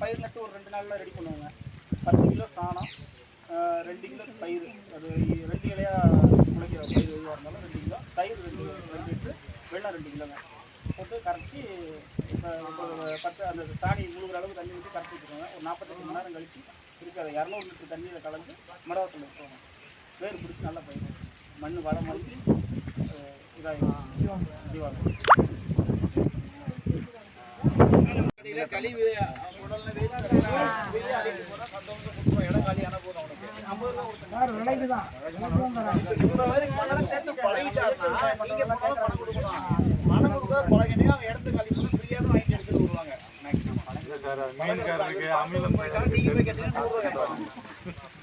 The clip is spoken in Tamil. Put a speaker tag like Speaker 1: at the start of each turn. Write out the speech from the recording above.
Speaker 1: பயிர் நட்டு ஒரு ரெண்டு நாளில் ரெடி பண்ணுவாங்க பத்து கிலோ சாணம் ரெண்டு கிலோ பயிர் அது ரெண்டு இலையா முளைக்கிற பயிர் எதுவாக இருந்தாலும் ரெண்டு கிலோ தயிர் ரெண்டு ரெண்டு லிட்டரு வெள்ளம் ரெண்டு கிலோங்க போட்டு கரைச்சி இப்போ பத்து அந்த சாணி முழுகிற அளவு தண்ணி ஊற்றி கரைச்சி வச்சுக்கோங்க. ஒரு நாற்பத்தெட்டு மணி நேரம் கழிச்சு திருப்பி அதை இரநூறு லிட்டர் தண்ணியில் கலந்து மரவாசல் வச்சுக்கோங்க வேர் பிடிச்சி நல்லா பயிர் மண் வளம் வந்து தீபாவளி
Speaker 2: கடையில கழிவு உடல்ல வேஸ்ட் வெளியே அடிக்க போனா சந்தோஷம் கொடுப்போம் இடம் காலியான போதும் அவனுக்கு ஐம்பது ரூபா கொடுத்தேன் இவ்வளவு வரைக்கும் சேர்த்து பழகிட்டாருன்னா பணம் கொடுக்கணும் बिचारा मेन कर के आमिल